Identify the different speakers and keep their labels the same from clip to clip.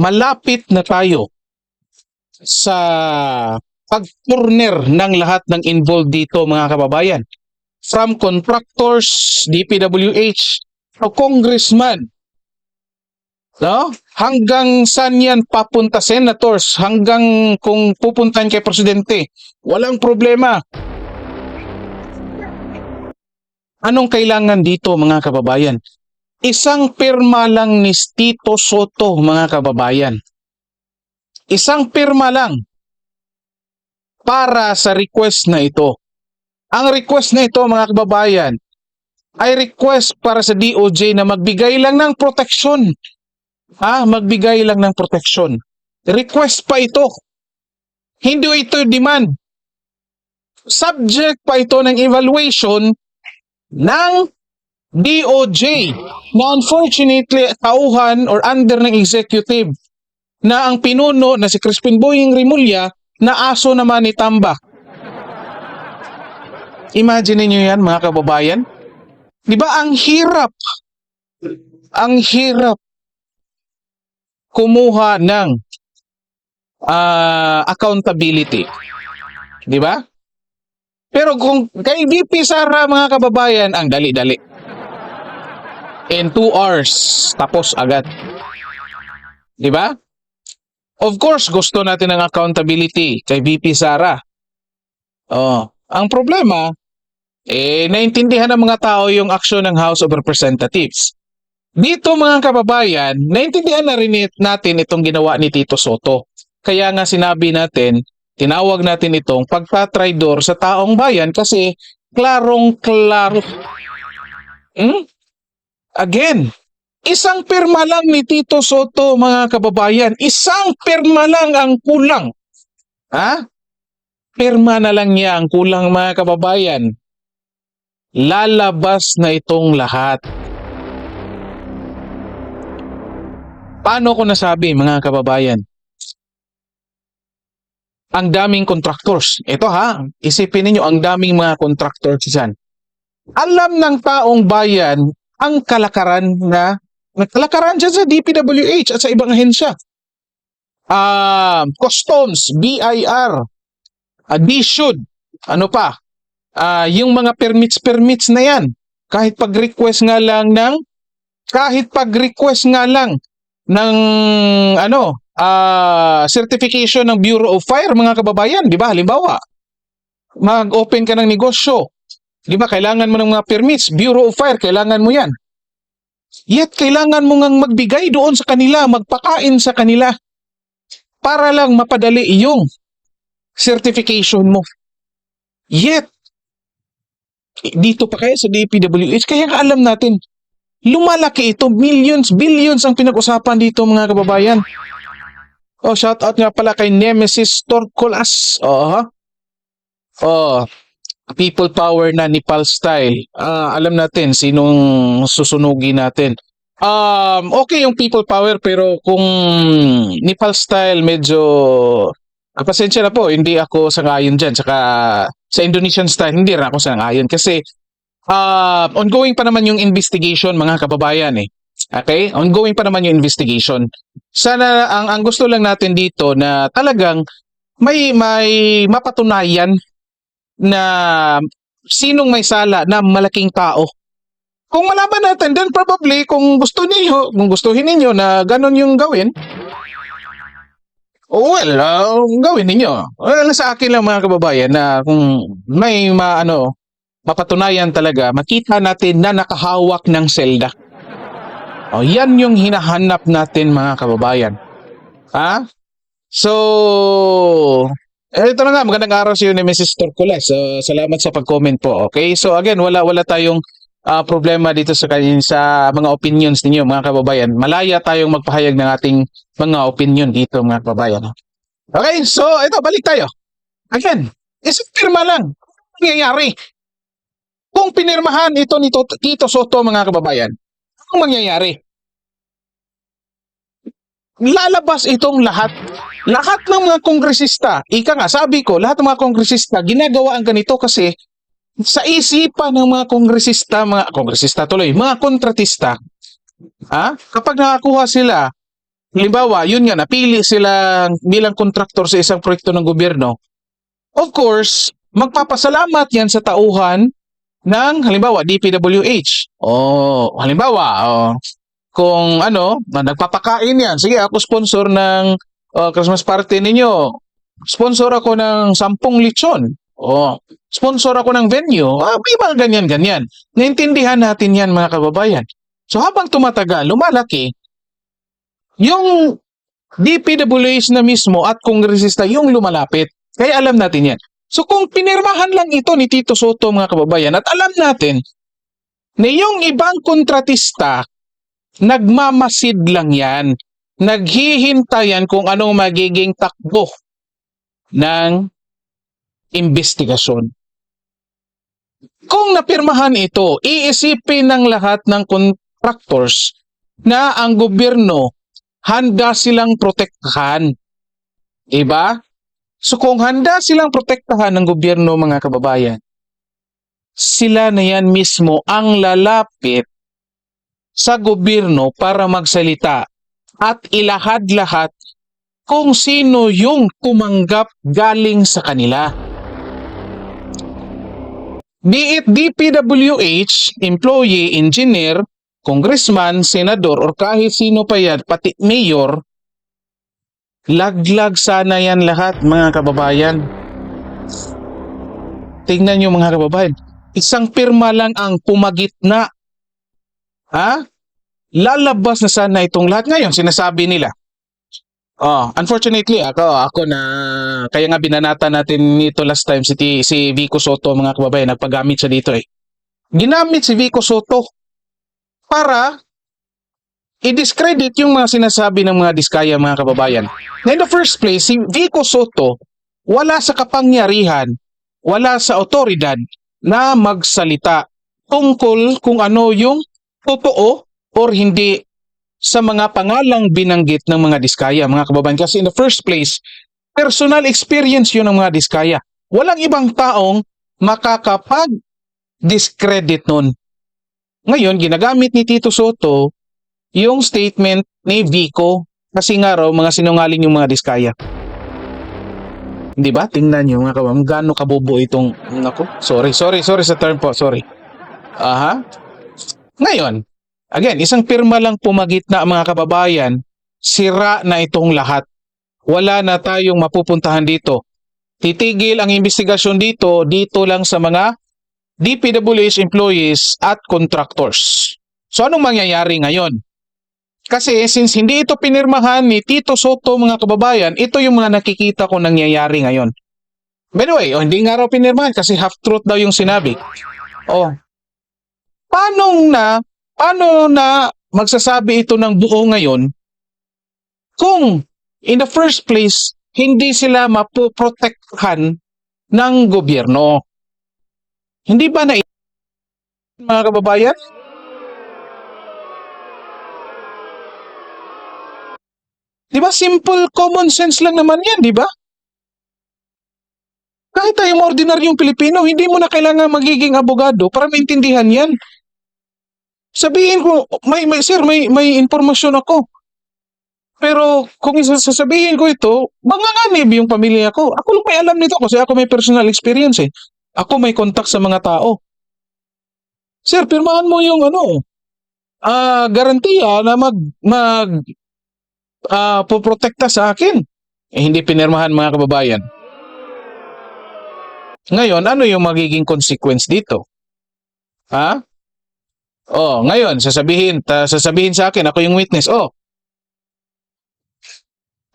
Speaker 1: malapit na tayo sa pag-corner ng lahat ng involved dito mga kababayan. From contractors, DPWH, o congressman, no? Hanggang saan yan papunta senators, hanggang kung pupuntan kay presidente, walang problema. Anong kailangan dito mga kababayan? Isang pirma lang ni Tito Soto mga kababayan. Isang pirma lang para sa request na ito. Ang request na ito mga kababayan ay request para sa DOJ na magbigay lang ng proteksyon. Ha? Magbigay lang ng proteksyon. Request pa ito. Hindi ito demand. Subject pa ito ng evaluation ng DOJ na unfortunately tauhan or under ng executive na ang pinuno na si Crispin Boying Rimulya na aso naman ni Tamba. Imagine niyo yan mga kababayan. Di ba ang hirap, ang hirap kumuha ng ah, accountability. Di ba? Pero kung kay VP Sara mga kababayan, ang dali-dali. In two hours, tapos agad. Di ba? Of course, gusto natin ng accountability kay VP Sara. Oh, ang problema, eh, naintindihan ng mga tao yung aksyon ng House of Representatives. Dito mga kababayan, naintindihan na rin natin itong ginawa ni Tito Soto. Kaya nga sinabi natin, tinawag natin itong pagtatraidor sa taong bayan kasi klarong-klaro. Hmm? Again, isang pirma lang ni Tito Soto mga kababayan. Isang pirma lang ang kulang. Ha? Pirma na lang niya ang kulang mga kababayan. Lalabas na itong lahat. Paano ko nasabi mga kababayan? Ang daming contractors. Ito ha, isipin ninyo ang daming mga contractors dyan. Alam ng taong bayan ang kalakaran na kalakaran dyan sa DPWH at sa ibang ahensya. Ah, customs, BIR, uh, DSUD, ano pa? Ah, yung mga permits permits na yan. Kahit pag-request nga lang ng kahit pag-request nga lang ng ano, ah certification ng Bureau of Fire mga kababayan, di ba? Halimbawa, mag-open ka ng negosyo. Di ba? Kailangan mo ng mga permits, Bureau of Fire, kailangan mo 'yan. Yet kailangan mo ngang magbigay doon sa kanila, magpakain sa kanila para lang mapadali yung certification mo. Yet, dito pa kaya sa DPWH, kaya alam natin, lumalaki ito, millions, billions ang pinag-usapan dito mga kababayan. Oh, shout out nga pala kay Nemesis Torcolas. Oo, ha? Oh, people power na Nepal style. Ah, alam natin sinong susunugin natin. Um, okay yung people power pero kung Nepal style medyo ah, pasensya na po, hindi ako sangayon diyan. Saka sa Indonesian style hindi rin ako sangayon kasi ah, ongoing pa naman yung investigation mga kababayan eh. Okay? Ongoing pa naman yung investigation. Sana ang ang gusto lang natin dito na talagang may may mapatunayan na sinong may sala na malaking tao. Kung malaman natin, then probably kung gusto niyo, kung gustuhin ninyo na ganun yung gawin, well, uh, gawin ninyo. Well, sa akin lang mga kababayan na kung may ma, ano, mapatunayan talaga, makita natin na nakahawak ng selda. O, yan yung hinahanap natin mga kababayan. Ha? So, eh, ito na nga, magandang araw sa iyo ni Mrs. Torculas. So, salamat sa pag-comment po. Okay? So again, wala wala tayong ah, problema dito sa kanin sa mga opinions ninyo mga kababayan. Malaya tayong magpahayag ng ating mga opinion dito mga kababayan. Okay? So, ito balik tayo. Again, isang pirma lang. Ano mangyayari? Kung pinirmahan ito ni Tito Soto mga kababayan, anong mangyayari? lalabas itong lahat. Lahat ng mga kongresista, ika nga, sabi ko, lahat ng mga kongresista, ginagawa ang ganito kasi sa isipan ng mga kongresista, mga kongresista tuloy, mga kontratista, ha? kapag nakakuha sila halimbawa, yun nga, napili sila bilang kontraktor sa isang proyekto ng gobyerno, of course, magpapasalamat yan sa tauhan ng, halimbawa, DPWH. O, halimbawa, o, kung ano, na nagpapakain yan, sige, ako sponsor ng uh, Christmas party ninyo. Sponsor ako ng 10 lechon. O, sponsor ako ng venue. Ah, may mga ganyan-ganyan. Naintindihan natin yan, mga kababayan. So, habang tumatagal, lumalaki, yung DPWH na mismo at kongresista yung lumalapit. Kaya alam natin yan. So kung pinirmahan lang ito ni Tito Soto mga kababayan at alam natin na yung ibang kontratista nagmamasid lang yan. Naghihintayan kung anong magiging takbo ng investigasyon. Kung napirmahan ito, iisipin ng lahat ng contractors na ang gobyerno handa silang protektahan. Diba? So kung handa silang protektahan ng gobyerno mga kababayan, sila na yan mismo ang lalapit sa gobyerno para magsalita at ilahad lahat kung sino yung tumanggap galing sa kanila. Be it DPWH, employee, engineer, congressman, senador, or kahit sino pa yan, pati mayor, laglag sana yan lahat mga kababayan. Tingnan nyo mga kababayan, isang pirma lang ang pumagitna. Ha? Lalabas na sana itong lahat ngayon, sinasabi nila. Oh, unfortunately, ako, ako na, kaya nga binanata natin ito last time, si, si Vico Soto, mga kababayan, nagpagamit siya dito eh. Ginamit si Vico Soto para i-discredit yung mga sinasabi ng mga diskaya, mga kababayan. Na in the first place, si Vico Soto, wala sa kapangyarihan, wala sa otoridad na magsalita tungkol kung ano yung totoo or hindi sa mga pangalang binanggit ng mga diskaya, mga kababayan. Kasi in the first place, personal experience yun ng mga diskaya. Walang ibang taong makakapag-discredit nun. Ngayon, ginagamit ni Tito Soto yung statement ni Vico kasi nga raw mga sinungaling yung mga diskaya. Di ba? Tingnan nyo mga kababayan, gaano kabobo itong, nako, sorry, sorry, sorry sa term po, sorry. Aha. Ngayon, again, isang pirma lang pumagitna mga kababayan, sira na itong lahat. Wala na tayong mapupuntahan dito. Titigil ang investigasyon dito, dito lang sa mga DPWH employees at contractors. So anong mangyayari ngayon? Kasi since hindi ito pinirmahan ni Tito Soto mga kababayan, ito yung mga nakikita ko nangyayari ngayon. By the way, oh, hindi nga raw pinirmahan kasi half-truth daw yung sinabi. Oh, paano na, paano na magsasabi ito ng buo ngayon kung in the first place, hindi sila mapoprotektahan ng gobyerno? Hindi ba na mga kababayan? Di ba simple common sense lang naman yan, di ba? Kahit tayong ordinaryong Pilipino, hindi mo na kailangan magiging abogado para maintindihan yan. Sabihin ko, may, may sir, may, may informasyon ako. Pero kung sasabihin ko ito, manganganib yung pamilya ko. Ako lang may alam nito kasi ako may personal experience eh. Ako may contact sa mga tao. Sir, pirmahan mo yung ano, ah garantiya na mag, mag ah poprotekta sa akin. Eh, hindi pinirmahan mga kababayan. Ngayon, ano yung magiging consequence dito? Ha? Oh, ngayon, sasabihin, ta, sasabihin sa akin, ako yung witness. Oh,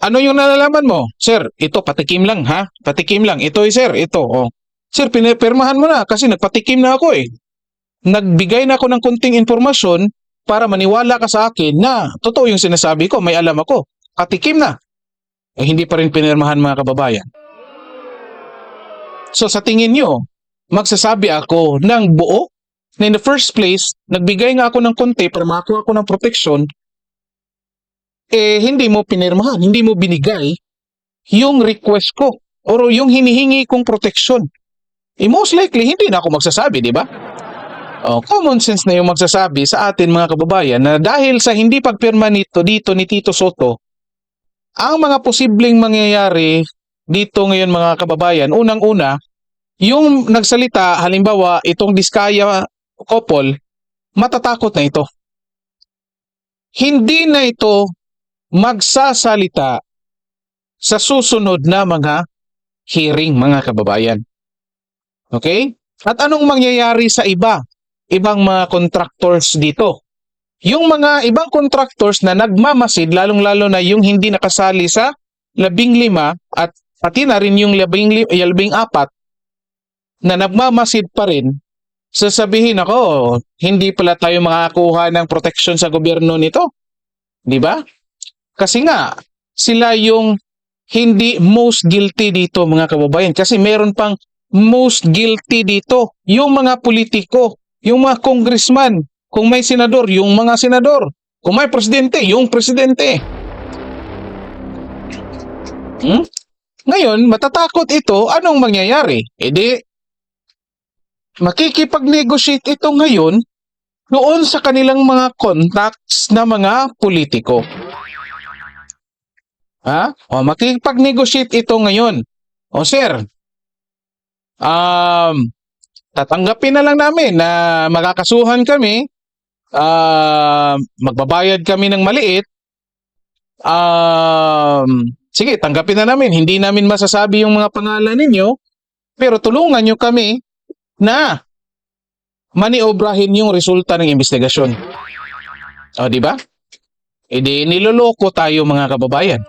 Speaker 1: ano yung nalalaman mo? Sir, ito patikim lang ha? Patikim lang. Ito eh sir, ito. Oh. Sir, pinipirmahan mo na kasi nagpatikim na ako eh. Nagbigay na ako ng kunting informasyon para maniwala ka sa akin na totoo yung sinasabi ko, may alam ako. Patikim na. Eh hindi pa rin pinirmahan mga kababayan. So sa tingin nyo, magsasabi ako ng buo na in the first place, nagbigay nga ako ng konti para makakuha ako ng protection, eh hindi mo pinirmahan, hindi mo binigay yung request ko or yung hinihingi kong protection. Eh most likely, hindi na ako magsasabi, di ba? Oh, common sense na yung magsasabi sa atin mga kababayan na dahil sa hindi pagpirma nito dito ni Tito Soto ang mga posibleng mangyayari dito ngayon mga kababayan, unang-una, yung nagsalita, halimbawa, itong Diskaya couple, matatakot na ito. Hindi na ito magsasalita sa susunod na mga hearing mga kababayan. Okay? At anong mangyayari sa iba? Ibang mga contractors dito. Yung mga ibang contractors na nagmamasid, lalong-lalo na yung hindi nakasali sa labing lima at pati na rin yung labing, labing apat na nagmamasid pa rin, sasabihin ako, hindi pala tayo makakuha ng protection sa gobyerno nito. Di ba? Kasi nga, sila yung hindi most guilty dito mga kababayan. Kasi meron pang most guilty dito. Yung mga politiko, yung mga congressman, kung may senador, yung mga senador. Kung may presidente, yung presidente. Hmm? Ngayon, matatakot ito, anong mangyayari? E di, makikipag-negotiate ito ngayon doon sa kanilang mga contacts na mga politiko. Ha? O makikipag-negotiate ito ngayon. O sir, um, tatanggapin na lang namin na makakasuhan kami, ah, magbabayad kami ng maliit, um, sige, tanggapin na namin. Hindi namin masasabi yung mga pangalan ninyo, pero tulungan nyo kami na maniobrahin yung resulta ng investigasyon. O, di ba? E di, niloloko tayo mga kababayan.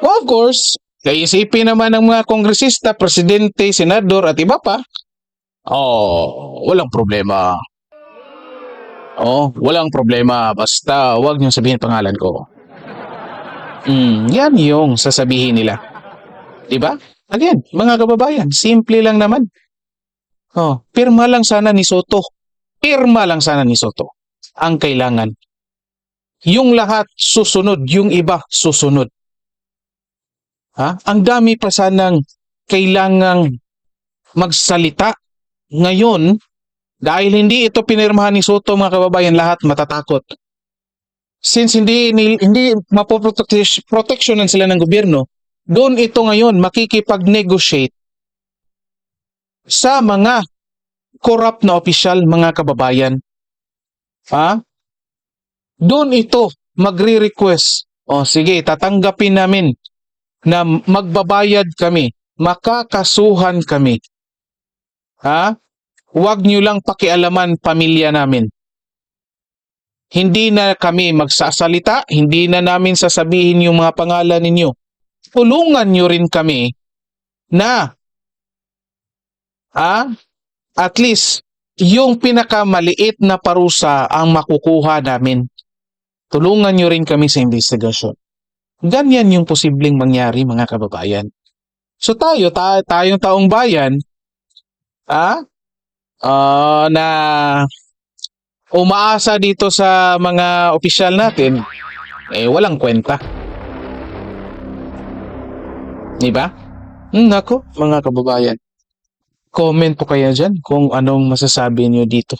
Speaker 1: Well, of course, kaisipin naman ng mga kongresista, presidente, senador at iba pa, oh, walang problema. Oh, walang problema. Basta wag niyo sabihin pangalan ko. Mm, yan yung sasabihin nila. 'Di ba? Again, mga kababayan, simple lang naman. Oh, pirma lang sana ni Soto. Pirma lang sana ni Soto. Ang kailangan. Yung lahat susunod, yung iba susunod. Ha? Ang dami pa sanang kailangang magsalita ngayon dahil hindi ito pinirmahan ni Soto mga kababayan lahat matatakot. Since hindi hindi mapoproteksyonan sila ng gobyerno, doon ito ngayon makikipag-negotiate sa mga corrupt na opisyal mga kababayan. Ha? Doon ito magre-request. O sige, tatanggapin namin na magbabayad kami, makakasuhan kami. Ha? Huwag niyo lang pakialaman pamilya namin. Hindi na kami magsasalita, hindi na namin sasabihin yung mga pangalan ninyo. Tulungan niyo rin kami na ah, at least yung pinakamaliit na parusa ang makukuha namin. Tulungan niyo rin kami sa investigasyon. Ganyan yung posibleng mangyari mga kababayan. So tayo, ta- tayong taong bayan, ah, ah, na umaasa dito sa mga opisyal natin, eh walang kwenta. Di ba? Hmm, nako, mga kababayan. Comment po kayo dyan kung anong masasabi niyo dito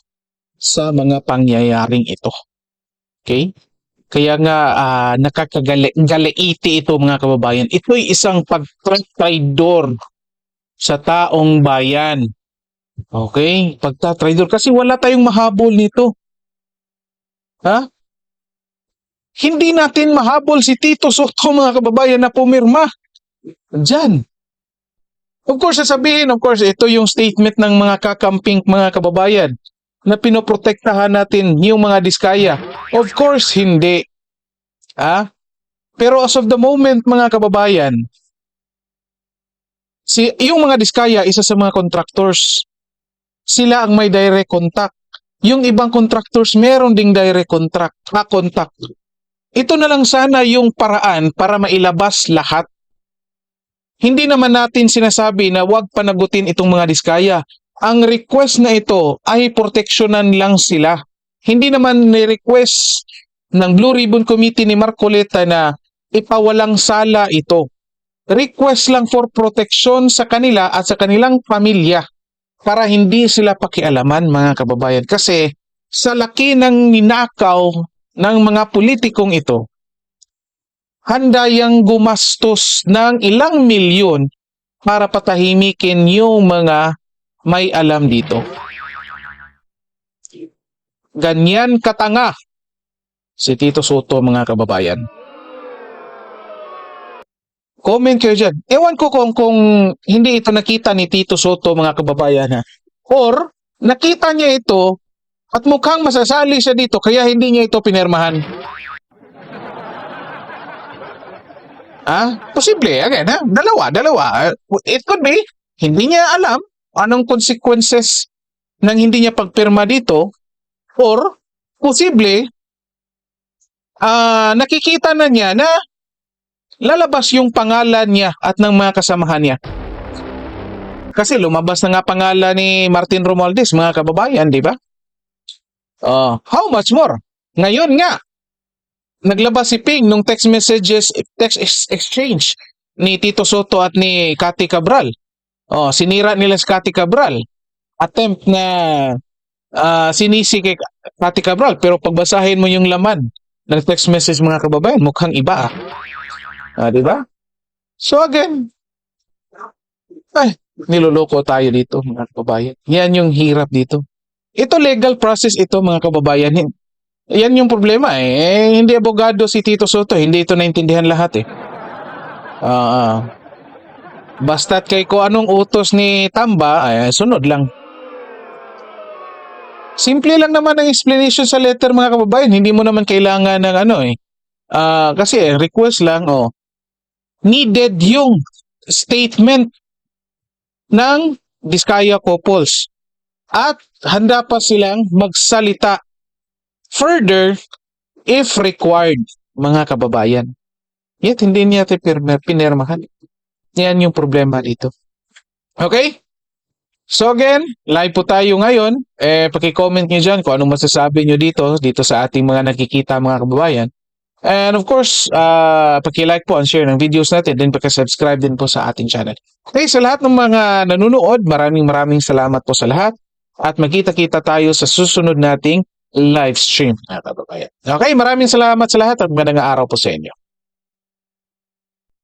Speaker 1: sa mga pangyayaring ito. Okay? Kaya nga ah, nakakagalaiti ito mga kababayan. Ito'y isang pagtraidor sa taong bayan. Okay? Pagtatraidor. Kasi wala tayong mahabol nito. Ha? Hindi natin mahabol si Tito Soto mga kababayan na pumirma. Diyan. Of course, sasabihin, of course, ito yung statement ng mga kakamping mga kababayan na pinoprotektahan natin yung mga diskaya. Of course, hindi. Ah? Pero as of the moment, mga kababayan, si, yung mga diskaya, isa sa mga contractors, sila ang may direct contact. Yung ibang contractors, meron ding direct contract, na contact. Ito na lang sana yung paraan para mailabas lahat. Hindi naman natin sinasabi na wag panagutin itong mga diskaya. Ang request na ito ay proteksyonan lang sila. Hindi naman ni-request ng Blue Ribbon Committee ni Marcoleta na ipawalang sala ito. Request lang for protection sa kanila at sa kanilang pamilya para hindi sila pakialaman mga kababayan. Kasi sa laki ng ninakaw ng mga politikong ito, handa yang gumastos ng ilang milyon para patahimikin yung mga may alam dito. Ganyan katanga si Tito Soto mga kababayan. Comment kayo dyan. Ewan ko kung, kung hindi ito nakita ni Tito Soto mga kababayan ha. Or nakita niya ito at mukhang masasali siya dito kaya hindi niya ito pinirmahan. Ah, posible again ha. Dalawa, dalawa. It could be hindi niya alam anong consequences ng hindi niya pagpirma dito or posible ah nakikita na niya na lalabas yung pangalan niya at ng mga kasamahan niya. Kasi lumabas na nga pangalan ni Martin Romualdez, mga kababayan, di ba? Oh, how much more? Ngayon nga, naglabas si Ping nung text messages, text ex- exchange ni Tito Soto at ni Cathy Cabral. Oh, sinira nila si Cathy Cabral. Attempt na ah, sinisi kay Cathy Cabral. Pero pagbasahin mo yung laman ng text message mga kababayan, mukhang iba ah. Ah, di ba? So again, ay, niloloko tayo dito mga kababayan. Yan yung hirap dito. Ito legal process ito mga kababayan. Yan yung problema eh. Eh, hindi abogado si Tito Soto, hindi ito naintindihan lahat eh. Ah. basta't kay ko anong utos ni Tamba, ay, sunod lang. Simple lang naman ang explanation sa letter mga kababayan. Hindi mo naman kailangan ng ano eh. Ah, kasi eh, request lang oh. Needed yung statement ng Diskaya couples. At handa pa silang magsalita further if required, mga kababayan. Yet hindi niya pirma- pinirmahan. Yan yung problema dito. Okay? So again, live po tayo ngayon. Eh, paki-comment nyo dyan kung anong masasabi nyo dito, dito sa ating mga nakikita mga kababayan. And of course, uh, paki-like po and share ng videos natin, then paki-subscribe din po sa ating channel. Okay, sa lahat ng mga nanonood, maraming maraming salamat po sa lahat. At magkita-kita tayo sa susunod nating live stream, mga kababayan. Okay, maraming salamat sa lahat at magandang araw po sa inyo.